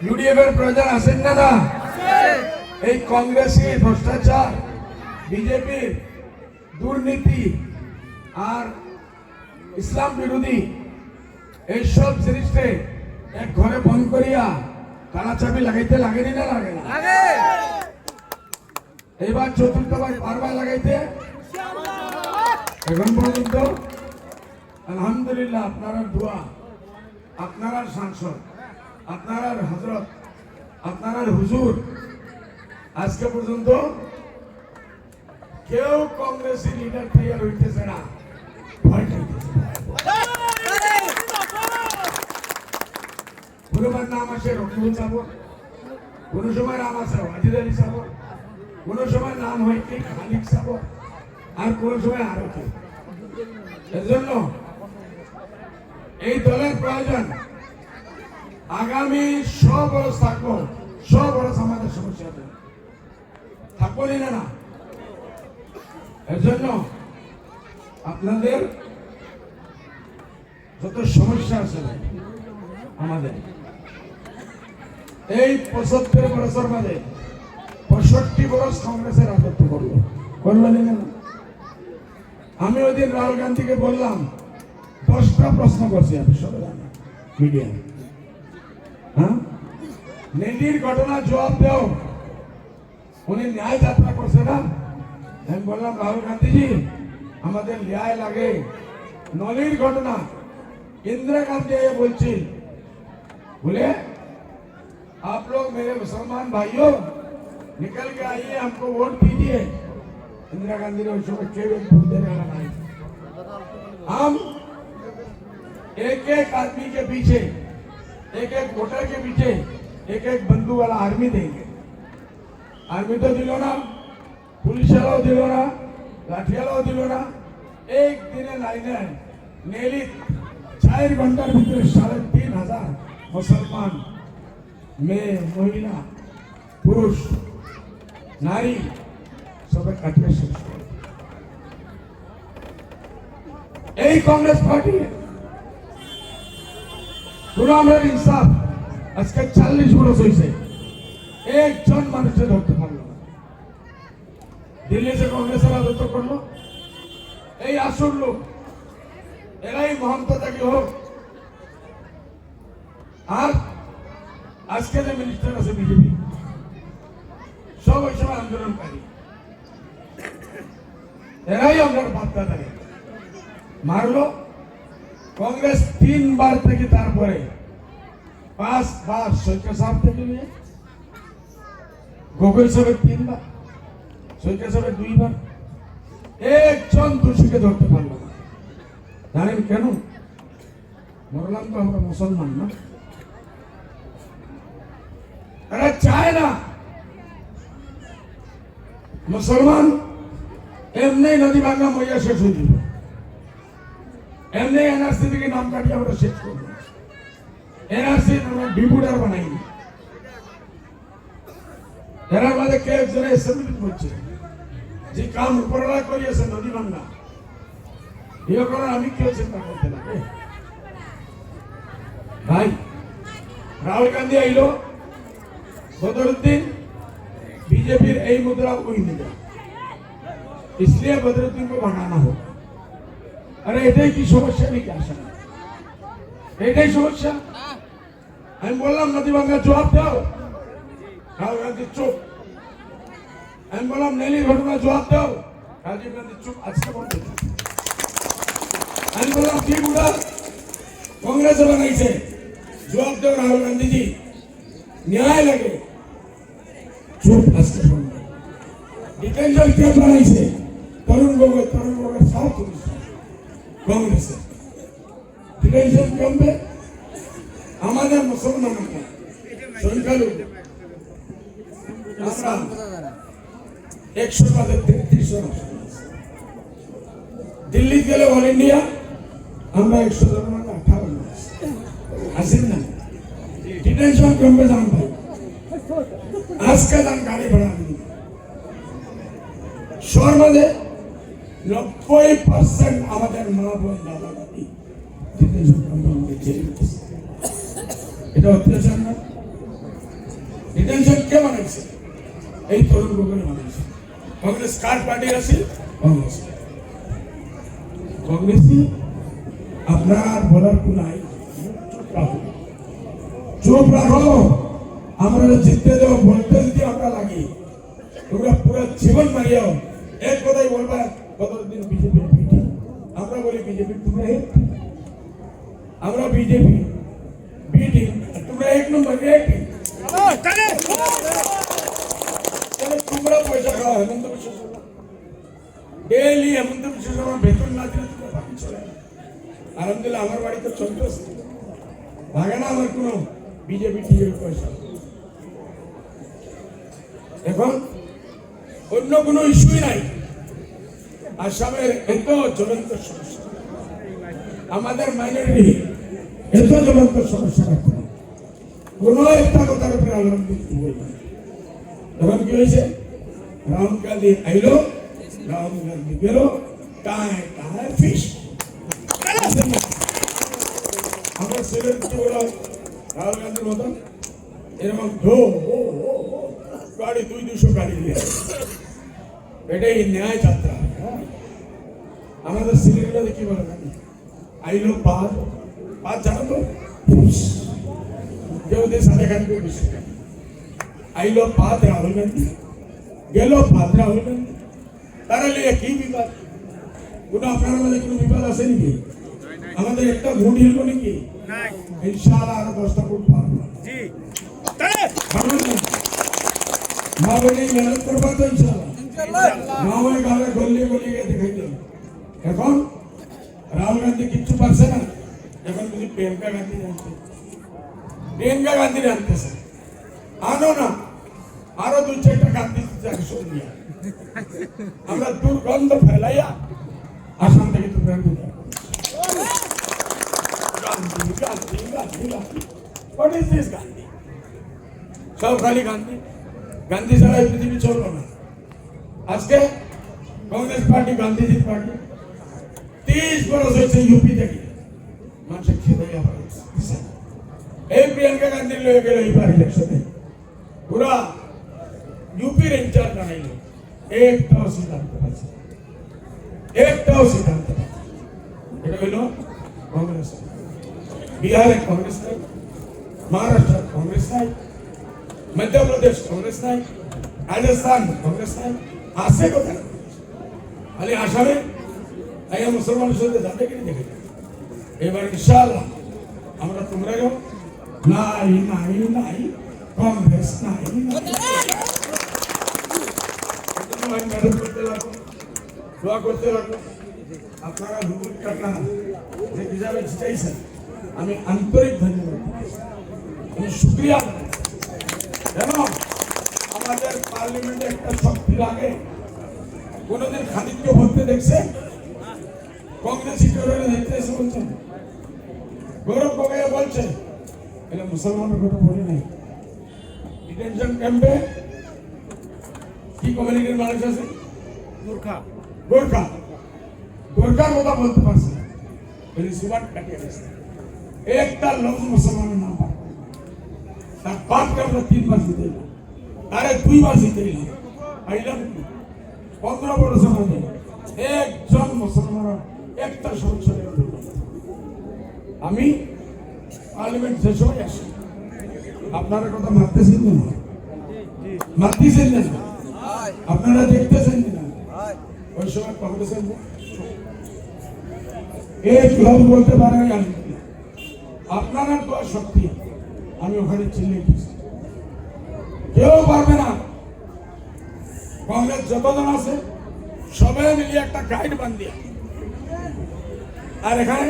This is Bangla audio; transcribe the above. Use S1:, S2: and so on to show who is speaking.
S1: ইউডিএফ এর প্রয়োজন আছেন না না? এই কংগ্রেসি ভ্রষ্টাচার বিজেপির দুর্নীতি আর ইসলাম বিরোধী এইসব জিনিসকে এক ঘরে বন্ধ করিয়া কানা চাবি লাগাইতে লাগেনি না লাগে না? এবার চতুর্থবার বারবার লাগাইতে? এখন পর্যন্ত আলহামদুলিল্লাহ আপনারা দোয়া আপনারা সাংসদ। আপনারা হজরত আপনারা হুজুর, আজকে পর্যন্ত কেউ কংগ্রেসি লিডার তৈরি হইতেছে না। কোনোবার নাম আসে রকিবুল সাবর, কোনো সময় নাম আছে ওয়াজিদ আলী সাবর, কোনো সময় নাম হয় খালিক আর কোনো সময় আরও এর জন্য এই দলের প্রয়োজন আগামী ছ বছর থাকব ছ বছর আমাদের সমস্যা হবে থাকব না না এর জন্য আপনাদের যত সমস্যা আছে আমাদের, এই পঁচাত্তর বছর বাদে পঁয়ষট্টি বছর কংগ্রেসের রাজত্ব করল করল না আমি ওই দিন রাহুল গান্ধীকে বললাম, দশটা প্রশ্ন করছি আমি, সবাই মিডিয়া। নেটির ঘটনা জবাব দেও উনি ন্যায় যাত্রা করছে না আমি বললাম রাহুল গান্ধীজি আমাদের ন্যায় লাগে নলির ঘটনা इंदिरा गांधी ये बोलची बोले आप लोग मेरे मुसलमान भाइयों निकल के आइए हमको वोट दीजिए इंदिरा गांधी ने उसको बच्चे को वोट देने वाला नहीं हम एक एक आदमी के पीछे एक एक वोटर के पीछे एक एक बंदूक वाला आर्मी देंगे। आर्मी तो दिलो ना, पुलिस वालों दिलो ना लाठी वाला दिलो ना। एक दिन लाइन है नेली चार घंटा भीतर साढ़े तीन हज़ार मुसलमान में महिला, पुरुष, नारी, सब कटे सकते यही कांग्रेस पार्टी है। আমরা ইনসাফ আজকে চল্লিশ বছর হয়েছে একজন মানুষের ধরতে পারল না। দিল্লি যে কংগ্রেসের রাজত্ব করল, এই আসল লোক, এরাই মহন্ত থাকি হোক। আর আজকে যে মিনিস্টার আছে বিজেপি, সব ওই সময় আন্দোলনকারী। এরাই আপনার বার্তা থাকে মারলো কংগ্রেস তিনবার থেকে তারপরে পাঁচ বার সৈক্য সাহেব থেকে নিয়ে গোকুল সাহেবের তিনবার সৈক্য সাহেবের দুইবার। একজন দোষীকে ধরতে পারল না। জানেন কেন? মরলাম তো আমরা মুসলমান না। তারা চায় না। মুসলমান এমনি নদী ভাঙ্গা মইয়া শেষ হয়ে এমনি এনআরসি থেকে নাম কাটিয়ে আমরা শেষ করবো এনআরসি আমরা ডিপুটার বানাইনি এরা মাঝে কে একজনে এসেম্বলি করছে যে কাম উপরওয়ালা করিয়েছে নদী ভাঙ্গা ইয়ে করার আমি কেউ চিন্তা করতে না এ। ভাই রাহুল গান্ধী আইলো বদরুদ্দিন बीजेपी এই मुद्रा कोई नहीं है इसलिए बदरुद्दीन को भगाना होगा আরে, এটাই কি সমস্যা? নাকি আসা এটাই সমস্যা? আমি বললাম, নদী ভাঙ্গা জবাব দাও। রাহুল গান্ধী চুপ। আমি বললাম নেলি ঘটনা জবাব দাও। রাজীব গান্ধী চুপ, আজকে বন্ধ। আমি বললাম, কি বুড়া? কংগ্রেস বানাইছে। জবাব দেও রাহুল গান্ধীজি। ন্যায় লাগে। চুপ, আজকে বন্ধ। ডিটেনশন কে বানাইছে? তরুণ গগৈ তরুণ গগৈ সাউথ কংগ্রেস। ডিটেনশন কমবে, আমাদের মুসলমান সংখ্যালঘু। আমরা একশো পদের তেত্রিশ দিল্লি গেলে অল ইন্ডিয়া, আমরা একশো জন মানে আঠারো আসেন না। ডিটেনশন কমবে জান ভাই আজকে দাম গাড়ি ভাড়া আমি সর্বদে নব্বই পার্সেন্ট আমাদের মা বোন দাদা দাদি। এটা অত্যাচার না? ডিটেনশন আপনার বলার কোন নাই। চুপ রাখো। আমরা জিততে দেব বলতে যদি আমরা লাগি, তোমরা পুরো জীবন মারিয়াও। এক কথাই বলবা কতদিন বিজেপি? পিটি আমরা বলি বিজেপি, তোমরা এক। আমরা বিজেপি, বিটি তোমরা এক নম্বর, এক। তোমরা পয়সা খাওয়া হেমন্ত বিশ্ব শর্মা। হেমন্ত বিশ্ব শর্মা বেতন না দিলে তোমরা বাকি চলে আলহামদুলিল্লাহ লাগে না আমার কোনো বিজেপি পয়সা। এখন অন্য কোনো ইস্যুই নাই। আসামের এত জ্বলন্ত সমস্যা। আমাদের মাইনরিটি এত জ্বলন্ত সমস্যা রাখতে কোনো একটা কথার উপরে আলহামদুলিল্লাহ বলবে না। তখন কি হয়েছে? রাহুল গান্ধী আইলো, রাহুল গান্ধী গেল টায় টায় ফিস আমরা ছেলের কিছু বলা রাহুল গান্ধীর মতন। এরকম ধো গাড়ি, দুই, দুশো গাড়ি নিয়ে এটাই ন্যায় যাত্রা। হ্যাঁ? আমাদের সিলেটে কি বলে জানি আইলো পাঁচ পাঁচ জানো তো? কেউ দিয়ে সাড়ে খান কেউ বেশি আইলো পাঁচ রাহুল গান্ধী গেল পাঁচ রাহুল গান্ধী তারা লিয়ে কি বিবাদ কোনো আপনার মধ্যে কোনো বিবাদ আছে নাকি? আমাদের একটা ভোট হিলবো নাকি? ইনশাআল্লাহ আরও দশটা ভোট? মা বলে মেহনত করবা তো ইনশাআল্লাহ। মা ওই গাঁয়ে গলিয়ে গলিয়ে দেখাই দেবে এখন রাহুল গান্ধী কিচ্ছু পারছে না এখন যদি প্রিয়াঙ্কা গান্ধী জানতে প্রিয়াঙ্কা গান্ধী জানতেছে আনো না আরও দুই চারটা গান্ধী একশো নিয়ে আমরা দুর্গন্ধ ফেলাইয়া আসাম থেকে তো Gandhi Gandhi Gandhi Gandhi Gandhi what is this Gandhi সব খালি গান্ধী গান্ধী ছাড়া এই পৃথিবী চলল না আজকে কংগ্রেস পার্টি গান্ধীজির পার্টি, তিরিশ বছর হয়েছে ইউপি থেকে মানুষের খেতে যাওয়া এই প্রিয়াঙ্কা গান্ধীর লয়ে গেল এইবার ইলেকশনে পুরা ইউপির ইনচার্জ বানাইল। একটাও সিদ্ধান্ত পাচ্ছে একটাও সিদ্ধান্ত পাচ্ছে এটা হইল কংগ্রেস বিহারে কংগ্রেস নাই মহারাষ্ট্র কংগ্রেস নাই মধ্যপ্রদেশ কংগ্রেস নাই রাজস্থান কংগ্রেস নাই আছে কোথায় খালি আসামে আইয়া মুসলমান সাথে যাতে কিনে দেখে এবার ইনশাআল্লাহ আমরা তোমরাও নাই নাই নাই, কংগ্রেস নাই করতে করতে আপনারা হিসাবে আমি আন্তরিক ধন্যবাদ আমি শুক্রিয়া এবং আমাদের পার্লামেন্টে একটা শক্তি লাগে। কোনোদিন খালিদকে বলতে দেখছে? কংগ্রেস দেখতে এসে বলছেন গৌরব বলছে এটা মুসলমানের কথা বলি নাই। ডিটেনশন ক্যাম্পে কি কমিউনিটির মানুষ আছে?
S2: মূর্খা
S1: গোর্খা। গোর্খার কথা বলতে পারছে সুবান কাটিয়ে গেছে একটা লোক মুসলমানের নাম। তার বাপকে আমরা তিনবার জিতে এলাম তারে দুইবার জিতে এলাম আইলাম? পনেরো বছর আগে একজন মুসলমান একটা সংসদে আমি পার্লামেন্ট শেষ হয়ে আসি। আপনারা কথা মারতেছেন না? মারতেছেন না? আপনারা দেখতেছেন না? ওই সময় কংগ্রেসের এক লোক বলতে পারে আপনারা তো শক্তি আমি ওখানে চিল্লে গেছি কেউ পারবে না। কংগ্রেস যতজন আছে সবাই মিলিয়ে একটা গাইড বান্ধিয়া আর এখানে